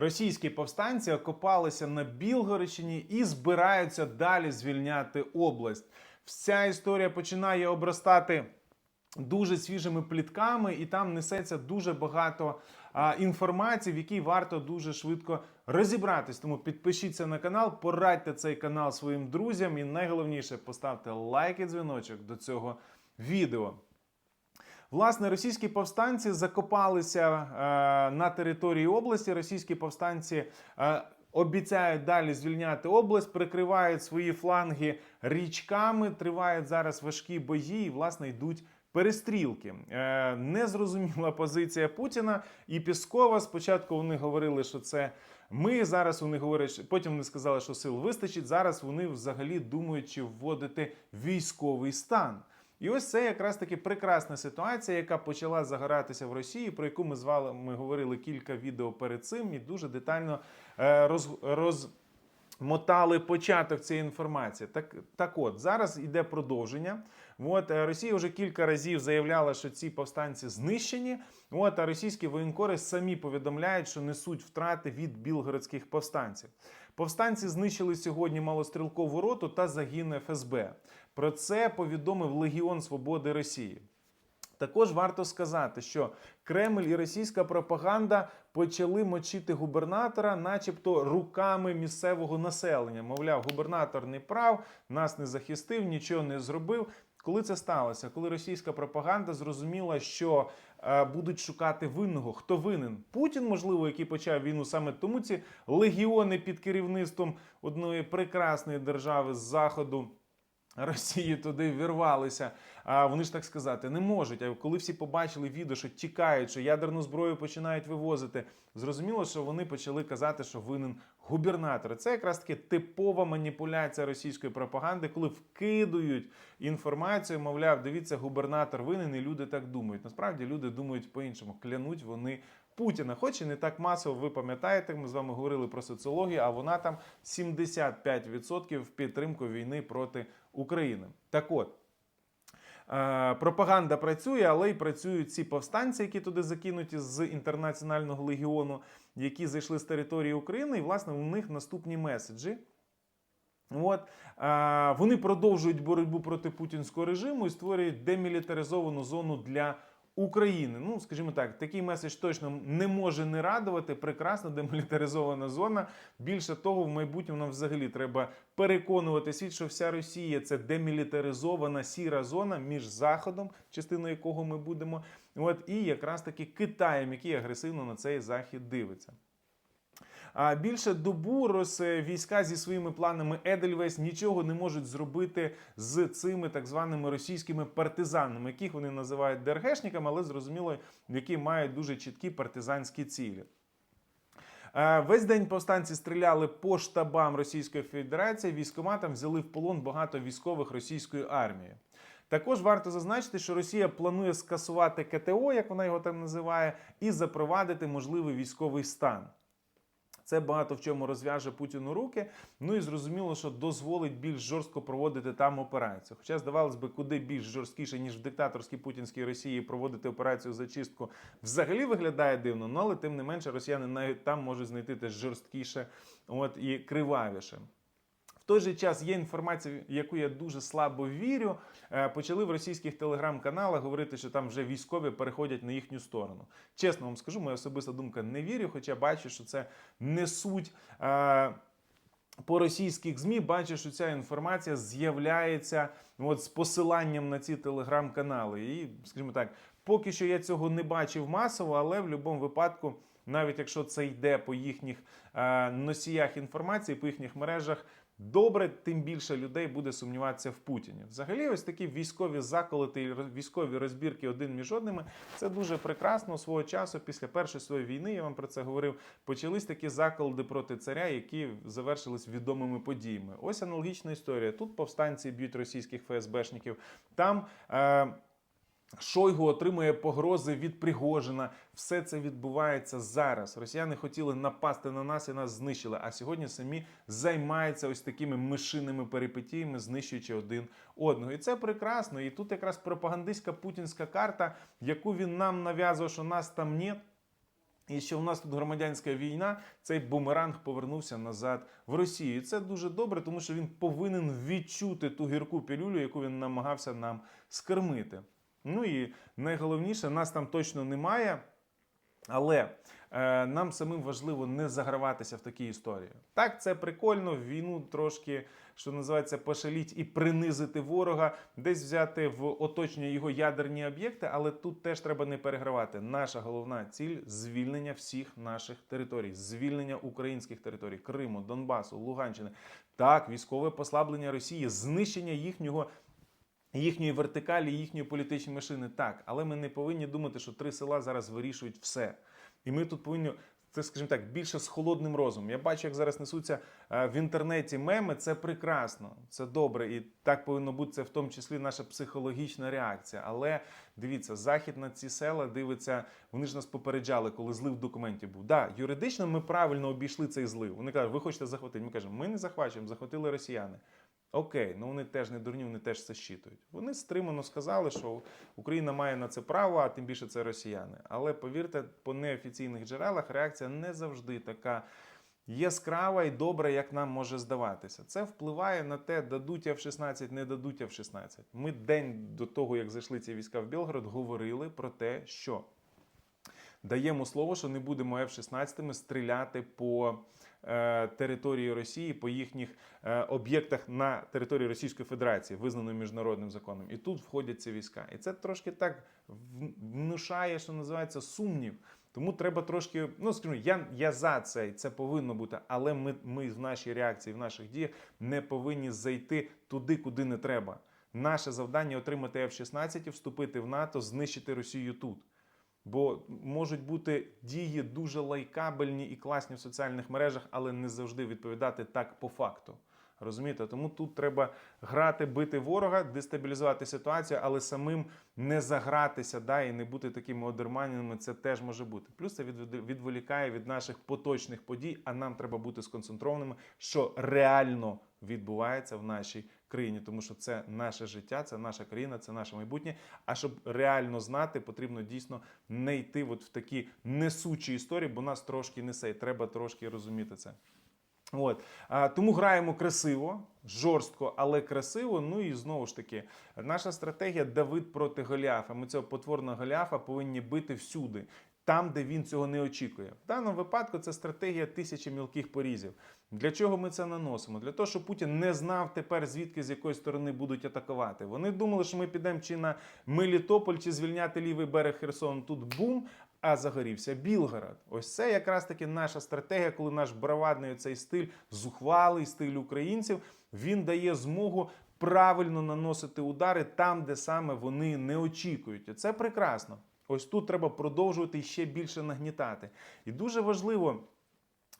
Російські повстанці окопалися на Білгородщині і збираються далі звільняти область. Вся історія починає обростати дуже свіжими плітками, і там несеться дуже багато а, інформації, в якій варто дуже швидко розібратись. Тому підпишіться на канал, порадьте цей канал своїм друзям, і найголовніше поставте лайк і дзвіночок до цього відео. Власне, російські повстанці закопалися е, на території області. Російські повстанці е, обіцяють далі звільняти область, прикривають свої фланги річками. Тривають зараз важкі бої, і власне йдуть. Перестрілки Е, незрозуміла позиція Путіна і Піскова. Спочатку вони говорили, що це ми. Зараз вони говорять, потім вони сказали, що сил вистачить. Зараз вони взагалі думають, чи вводити військовий стан. І ось це якраз таки прекрасна ситуація, яка почала загоратися в Росії, про яку ми з вами говорили кілька відео перед цим, і дуже детально е, роз, розмотали початок цієї інформації. Так, так от зараз іде продовження. От е, Росія вже кілька разів заявляла, що ці повстанці знищені. От а російські воєнкори самі повідомляють, що несуть втрати від білгородських повстанців. Повстанці знищили сьогодні малострілкову роту та загін ФСБ. Про це повідомив Легіон Свободи Росії. Також варто сказати, що Кремль і російська пропаганда почали мочити губернатора, начебто руками місцевого населення. Мовляв, губернатор не прав, нас не захистив, нічого не зробив. Коли це сталося? Коли російська пропаганда зрозуміла, що е, будуть шукати винного, хто винен? Путін, можливо, який почав війну саме тому ці легіони під керівництвом одної прекрасної держави з заходу. Росії туди вірвалися. А вони ж так сказати не можуть. А коли всі побачили відео, що тікають, що ядерну зброю починають вивозити, зрозуміло, що вони почали казати, що винен губернатор. Це якраз таки типова маніпуляція російської пропаганди, коли вкидують інформацію, мовляв, дивіться, губернатор винен, і люди так думають. Насправді люди думають по-іншому. Клянуть вони. Путіна, хоч і не так масово, ви пам'ятаєте, ми з вами говорили про соціологію, а вона там 75% в підтримку війни проти України. Так от. е, Пропаганда працює, але й працюють ці повстанці, які туди закинуті з інтернаціонального легіону, які зайшли з території України, і власне у них наступні меседжі. От е, вони продовжують боротьбу проти путінського режиму і створюють демілітаризовану зону для України. Ну, скажімо так, такий меседж точно не може не радувати. Прекрасна демілітаризована зона. Більше того, в майбутньому нам взагалі треба переконувати світ, що вся Росія це демілітаризована сіра зона між Заходом, частиною якого ми будемо, от і якраз таки Китаєм, який агресивно на цей захід дивиться. А більше добу роз війська зі своїми планами Едельвейс нічого не можуть зробити з цими так званими російськими партизанами, яких вони називають ДРГшниками, але зрозуміло, які мають дуже чіткі партизанські цілі. Е, Весь день повстанці стріляли по штабам Російської Федерації, військоматам взяли в полон багато військових російської армії. Також варто зазначити, що Росія планує скасувати КТО, як вона його там називає, і запровадити можливий військовий стан. Це багато в чому розв'яже Путіну руки. Ну і зрозуміло, що дозволить більш жорстко проводити там операцію. Хоча здавалось би, куди більш жорсткіше, ніж в диктаторській путінській Росії проводити операцію зачистку, взагалі виглядає дивно. Ну але тим не менше, росіяни навіть там можуть знайти те жорсткіше, от і кривавіше. Той же час є інформація, яку я дуже слабо вірю. Е, Почали в російських телеграм-каналах говорити, що там вже військові переходять на їхню сторону. Чесно вам скажу, моя особиста думка не вірю, хоча бачу, що це несуть. е, По російських змі бачу, що ця інформація з'являється от з посиланням на ці телеграм-канали. І, скажімо так, поки що я цього не бачив масово, але в будь-якому випадку, навіть якщо це йде по їхніх е, носіях інформації, по їхніх мережах, добре, тим більше людей буде сумніватися в Путіні. Взагалі, ось такі військові заколоти, військові розбірки один між одними. Це дуже прекрасно свого часу. Після першої своєї війни я вам про це говорив. Почались такі заколоти проти царя, які завершились відомими подіями. Ось аналогічна історія. Тут повстанці б'ють російських ФСБшників. Там. Е- Шойгу отримує погрози від Пригожина. Все це відбувається зараз. Росіяни хотіли напасти на нас і нас знищили. А сьогодні самі займаються ось такими мишиними перипетіями, знищуючи один одного. І це прекрасно. І тут якраз пропагандистська путінська карта, яку він нам нав'язував, що нас там нет. І що в нас тут громадянська війна, цей бумеранг повернувся назад в Росію. І це дуже добре, тому що він повинен відчути ту гірку пілюлю, яку він намагався нам скормити. Ну і найголовніше, нас там точно немає. Але е, нам самим важливо не заграватися в такі історії. Так, це прикольно, війну трошки, що називається, пошаліть і принизити ворога, десь взяти в оточення його ядерні об'єкти, але тут теж треба не перегравати. Наша головна ціль звільнення всіх наших територій, звільнення українських територій, Криму, Донбасу, Луганщини. Так, військове послаблення Росії, знищення їхнього їхньої вертикалі, їхньої політичної машини. Так, але ми не повинні думати, що три села зараз вирішують все. І ми тут повинні. Це, скажімо так, більше з холодним розумом. Я бачу, як зараз несуться е, в інтернеті меми. Це прекрасно, це добре, і так повинно бути. Це в тому числі наша психологічна реакція. Але дивіться, захід на ці села дивиться. Вони ж нас попереджали, коли злив в документі був. Да, юридично ми правильно обійшли цей злив. Вони кажуть, ви хочете захватити. Ми кажемо, ми не захвачуємо, захватили росіяни. Окей, ну вони теж не дурні, вони теж це щитують. Вони стримано сказали, що Україна має на це право, а тим більше це росіяни. Але повірте, по неофіційних джерелах реакція не завжди така яскрава і добра, як нам може здаватися. Це впливає на те, дадуть F-16, не дадуть F-16. Ми день до того, як зайшли ці війська в Білгород, говорили про те, що даємо слово, що не будемо F-16 стріляти по території Росії, по їхніх е, об'єктах на території Російської Федерації, визнаної міжнародним законом. І тут входять ці війська. І це трошки так внушає, що називається сумнів. Тому треба трошки, ну скажімо, я, я за це, і це повинно бути, але ми, ми в нашій реакції, в наших діях не повинні зайти туди, куди не треба. Наше завдання отримати F-16, вступити в НАТО, знищити Росію тут. Бо можуть бути дії дуже лайкабельні і класні в соціальних мережах, але не завжди відповідати так по факту. Розумієте? Тому тут треба грати, бити ворога, дестабілізувати ситуацію, але самим не загратися да, і не бути такими одерманеними. Це теж може бути. Плюс це від- відволікає від наших поточних подій, а нам треба бути сконцентрованими, що реально відбувається в нашій країні, тому що це наше життя, це наша країна, це наше майбутнє. А щоб реально знати, потрібно дійсно не йти от в такі несучі історії, бо нас трошки несе, і треба трошки розуміти це. От тому граємо красиво, жорстко, але красиво. Ну і знову ж таки, наша стратегія Давид проти Голіафа. Ми цього потворного Голіафа повинні бити всюди. Там, де він цього не очікує. В даному випадку це стратегія тисячі мілких порізів. Для чого ми це наносимо? Для того, щоб Путін не знав тепер, звідки з якої сторони будуть атакувати. Вони думали, що ми підемо чи на Мелітополь, чи звільняти лівий берег Херсону. Тут бум, а загорівся Білгород. Ось це якраз таки наша стратегія, коли наш бравадний цей стиль, зухвалий стиль українців, він дає змогу правильно наносити удари там, де саме вони не очікують. І це прекрасно. Ось тут треба продовжувати ще більше нагнітати. І дуже важливо,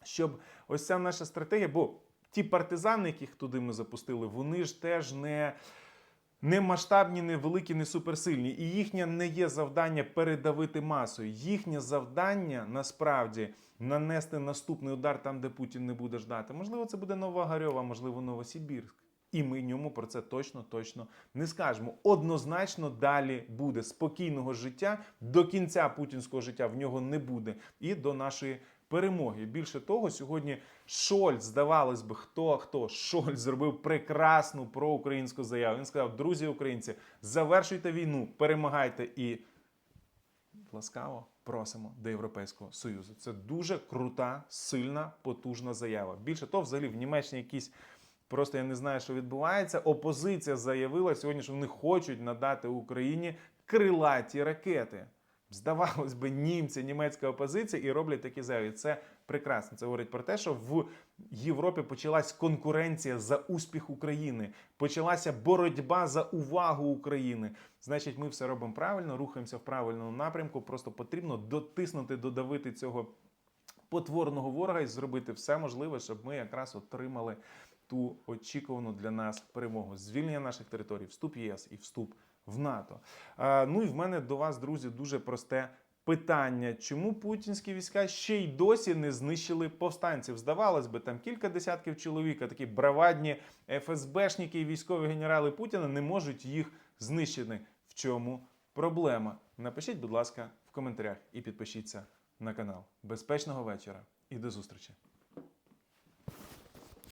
щоб ось ця наша стратегія, бо ті партизани, яких туди ми запустили, вони ж теж не. Не масштабні, не великі, не суперсильні. І їхнє не є завдання передавити масою. Їхнє завдання насправді нанести наступний удар там, де Путін не буде ждати. Можливо, це буде Нова Гарьова, можливо, Новосибірськ. І ми йому про це точно точно не скажемо. Однозначно далі буде спокійного життя до кінця путінського життя в нього не буде і до нашої перемоги. Більше того, сьогодні Шольц, здавалось би, хто хто Шольц зробив прекрасну проукраїнську заяву. Він сказав: друзі українці, завершуйте війну, перемагайте і ласкаво просимо до Європейського Союзу. Це дуже крута, сильна, потужна заява. Більше того, взагалі в Німеччині якісь. Просто я не знаю, що відбувається. Опозиція заявила сьогодні, що вони хочуть надати Україні крилаті ракети. Здавалось би, німці, німецька опозиція і роблять такі заяви. Це прекрасно. Це говорить про те, що в Європі почалась конкуренція за успіх України, почалася боротьба за увагу України. Значить, ми все робимо правильно, рухаємося в правильному напрямку. Просто потрібно дотиснути, додавити цього потворного ворога і зробити все можливе, щоб ми якраз отримали ту очікувану для нас перемогу. Звільнення наших територій, вступ в ЄС і вступ в НАТО. А, ну і в мене до вас, друзі, дуже просте. Питання, чому путінські війська ще й досі не знищили повстанців? Здавалось би, там кілька десятків чоловік, а такі бравадні ФСБшники і військові генерали Путіна не можуть їх знищити. В чому проблема? Напишіть, будь ласка, в коментарях і підпишіться на канал. Безпечного вечора і до зустрічі!